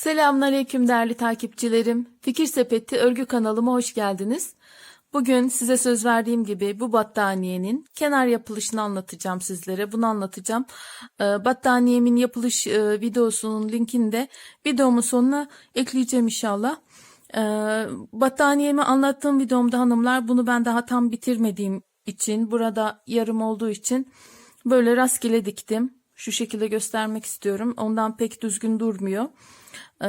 Selamünaleyküm değerli takipçilerim. Fikir Sepeti örgü kanalıma hoş geldiniz. Bugün size söz verdiğim gibi bu battaniyenin kenar yapılışını anlatacağım sizlere. Bunu anlatacağım. Ee, Battaniyemin yapılış e, videosunun linkini de videomun sonuna ekleyeceğim inşallah. Ee, Battaniyemi anlattığım videomda hanımlar bunu ben daha tam bitirmediğim için burada yarım olduğu için böyle rastgele diktim. Şu şekilde göstermek istiyorum. Ondan pek düzgün durmuyor. Ee,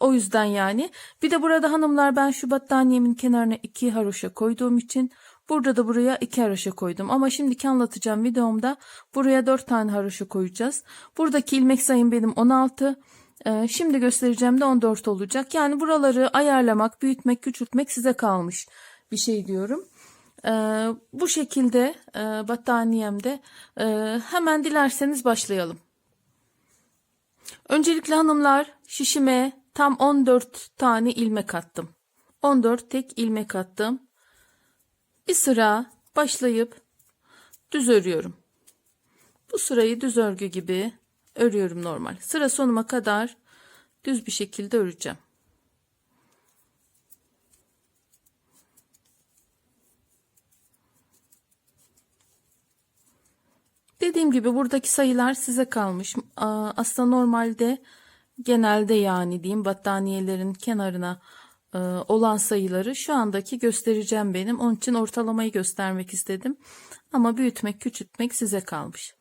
o yüzden yani. Bir de burada hanımlar ben şu battaniyemin kenarına iki haroşa koyduğum için burada da buraya iki haroşa koydum. Ama şimdiki anlatacağım videomda buraya dört tane haroşa koyacağız. Buradaki ilmek sayım benim 16. Ee, şimdi göstereceğim de 14 olacak. Yani buraları ayarlamak, büyütmek, küçültmek size kalmış bir şey diyorum. Ee, bu şekilde e, battaniyemde e, hemen dilerseniz başlayalım. Öncelikle hanımlar şişime tam 14 tane ilmek attım. 14 tek ilmek attım. Bir sıra başlayıp düz örüyorum. Bu sırayı düz örgü gibi örüyorum normal. Sıra sonuma kadar düz bir şekilde öreceğim. Dediğim gibi buradaki sayılar size kalmış. Aslında normalde genelde yani diyeyim battaniyelerin kenarına e, olan sayıları şu andaki göstereceğim benim. Onun için ortalamayı göstermek istedim. Ama büyütmek, küçültmek size kalmış.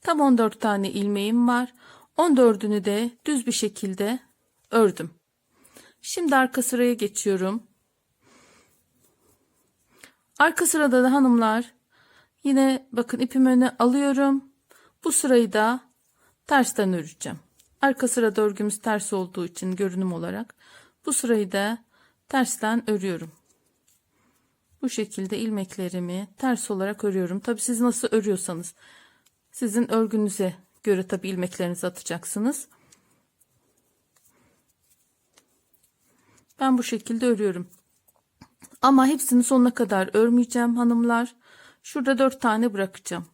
Tam 14 tane ilmeğim var. 14'ünü de düz bir şekilde ördüm. Şimdi arka sıraya geçiyorum. Arka sırada da hanımlar Yine bakın ipimi öne alıyorum. Bu sırayı da tersten öreceğim. Arka sırada örgümüz ters olduğu için görünüm olarak bu sırayı da tersten örüyorum. Bu şekilde ilmeklerimi ters olarak örüyorum. Tabi siz nasıl örüyorsanız sizin örgünüze göre tabi ilmeklerinizi atacaksınız. Ben bu şekilde örüyorum. Ama hepsini sonuna kadar örmeyeceğim hanımlar. Şurada 4 tane bırakacağım.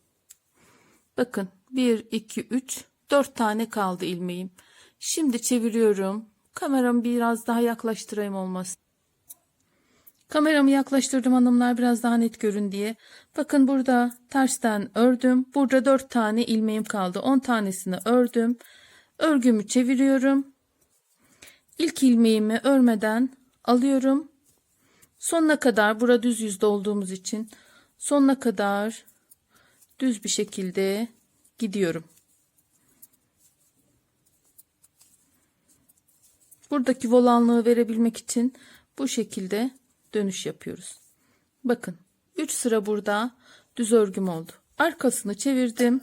Bakın 1, 2, 3, 4 tane kaldı ilmeğim. Şimdi çeviriyorum. Kameramı biraz daha yaklaştırayım olmaz. Kameramı yaklaştırdım hanımlar biraz daha net görün diye. Bakın burada tersten ördüm. Burada 4 tane ilmeğim kaldı. 10 tanesini ördüm. Örgümü çeviriyorum. İlk ilmeğimi örmeden alıyorum. Sonuna kadar burada düz yüzde olduğumuz için sonuna kadar düz bir şekilde gidiyorum. Buradaki volanlığı verebilmek için bu şekilde dönüş yapıyoruz. Bakın 3 sıra burada düz örgüm oldu. Arkasını çevirdim.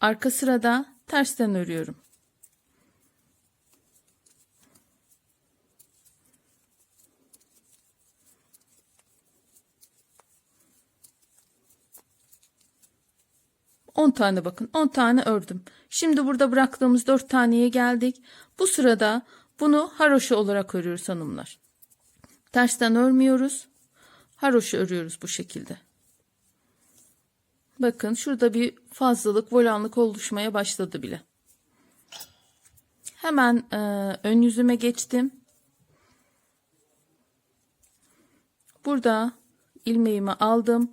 Arka sırada tersten örüyorum. 10 tane bakın 10 tane ördüm. Şimdi burada bıraktığımız 4 taneye geldik. Bu sırada bunu haroşa olarak örüyoruz hanımlar. Tersten örmüyoruz. Haroşa örüyoruz bu şekilde. Bakın şurada bir fazlalık volanlık oluşmaya başladı bile. Hemen e, ön yüzüme geçtim. Burada ilmeğimi aldım.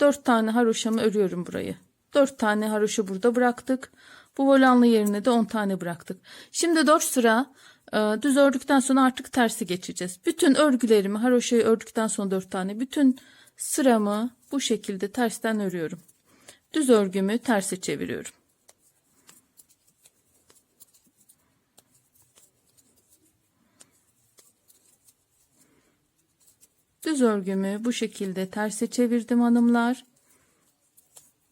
4 tane haroşamı örüyorum burayı. 4 tane haroşa burada bıraktık. Bu volanlı yerine de 10 tane bıraktık. Şimdi 4 sıra e, düz ördükten sonra artık tersi geçeceğiz. Bütün örgülerimi haroşayı ördükten sonra 4 tane bütün sıramı bu şekilde tersten örüyorum. Düz örgümü terse çeviriyorum. Düz örgümü bu şekilde terse çevirdim hanımlar.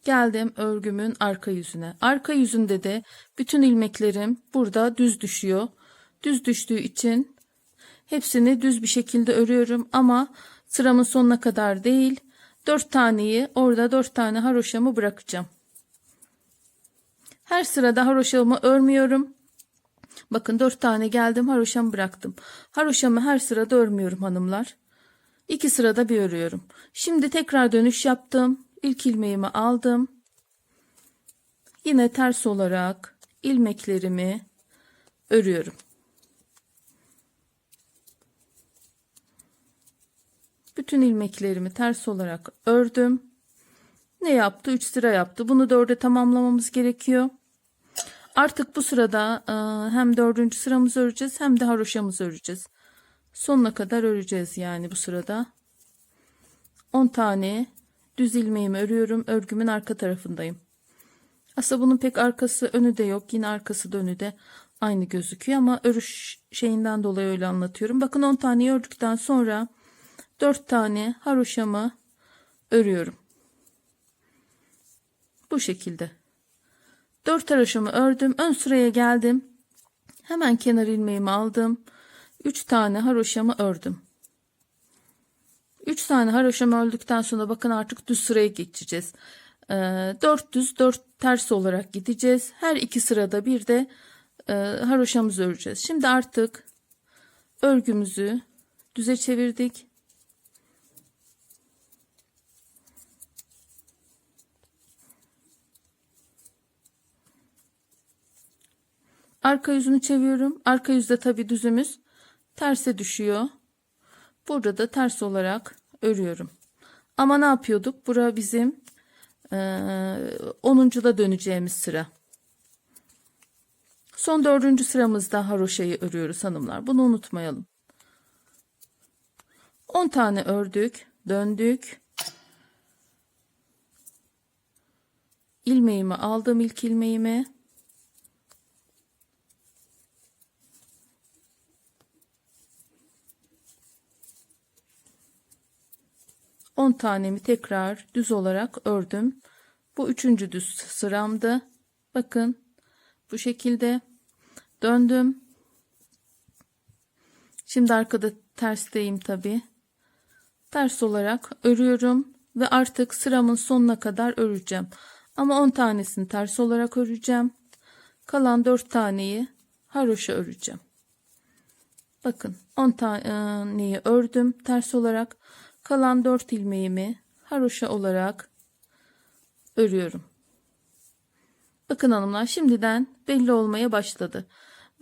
Geldim örgümün arka yüzüne. Arka yüzünde de bütün ilmeklerim burada düz düşüyor. Düz düştüğü için hepsini düz bir şekilde örüyorum ama sıramın sonuna kadar değil. 4 taneyi orada 4 tane haroşamı bırakacağım. Her sırada haroşamı örmüyorum. Bakın 4 tane geldim haroşamı bıraktım. Haroşamı her sırada örmüyorum hanımlar. 2 sırada bir örüyorum. Şimdi tekrar dönüş yaptım ilk ilmeğimi aldım. Yine ters olarak ilmeklerimi örüyorum. Bütün ilmeklerimi ters olarak ördüm. Ne yaptı? 3 sıra yaptı. Bunu dörde tamamlamamız gerekiyor. Artık bu sırada e, hem dördüncü sıramızı öreceğiz hem de haroşamızı öreceğiz. Sonuna kadar öreceğiz yani bu sırada. 10 tane düz ilmeğimi örüyorum. Örgümün arka tarafındayım. Aslında bunun pek arkası önü de yok. Yine arkası da önü de aynı gözüküyor ama örüş şeyinden dolayı öyle anlatıyorum. Bakın 10 tane ördükten sonra 4 tane haroşamı örüyorum. Bu şekilde. 4 haroşamı ördüm. Ön sıraya geldim. Hemen kenar ilmeğimi aldım. 3 tane haroşamı ördüm. 3 tane haroşamı ördükten sonra bakın artık düz sıraya geçeceğiz. 4 düz 4 ters olarak gideceğiz. Her iki sırada bir de e, haroşamızı öreceğiz. Şimdi artık örgümüzü düze çevirdik. Arka yüzünü çeviriyorum. Arka yüzde tabi düzümüz terse düşüyor. Burada da ters olarak örüyorum. Ama ne yapıyorduk? Bura bizim e, 10'da döneceğimiz sıra. Son dördüncü sıramızda haroşayı örüyoruz hanımlar. Bunu unutmayalım. 10 tane ördük, döndük. ilmeğimi aldım ilk ilmeğimi. On tanemi tekrar düz olarak ördüm. Bu üçüncü düz sıramdı. Bakın bu şekilde döndüm. Şimdi arkada tersteyim tabi. Ters olarak örüyorum ve artık sıramın sonuna kadar öreceğim. Ama 10 tanesini ters olarak öreceğim. Kalan 4 taneyi haroşa öreceğim. Bakın 10 taneyi ördüm ters olarak. Kalan 4 ilmeğimi haroşa olarak örüyorum. Bakın hanımlar şimdiden belli olmaya başladı.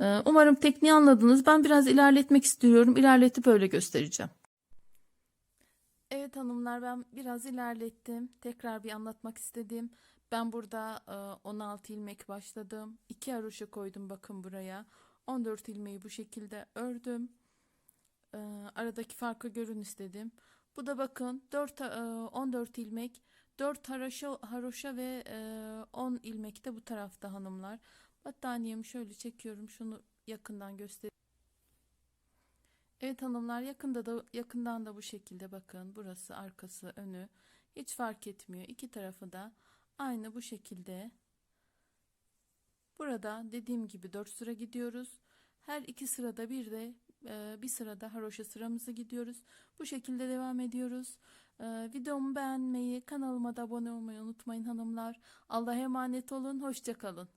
Ee, Umarım tekniği anladınız. Ben biraz ilerletmek istiyorum. İlerletip öyle göstereceğim. Evet hanımlar ben biraz ilerlettim. Tekrar bir anlatmak istedim. Ben burada 16 ilmek başladım. 2 haroşa koydum bakın buraya. 14 ilmeği bu şekilde ördüm. Ee, aradaki farkı görün istedim. Bu da bakın 4 14 ilmek 4 haroşa, haroşa ve 10 ilmek de bu tarafta hanımlar. Battaniyemi şöyle çekiyorum. Şunu yakından göstereyim. Evet hanımlar yakında da yakından da bu şekilde bakın. Burası arkası önü hiç fark etmiyor. İki tarafı da aynı bu şekilde. Burada dediğim gibi 4 sıra gidiyoruz. Her iki sırada bir de bir sırada haroşa sıramızı gidiyoruz. Bu şekilde devam ediyoruz. Videomu beğenmeyi, kanalıma da abone olmayı unutmayın hanımlar. Allah'a emanet olun. Hoşçakalın.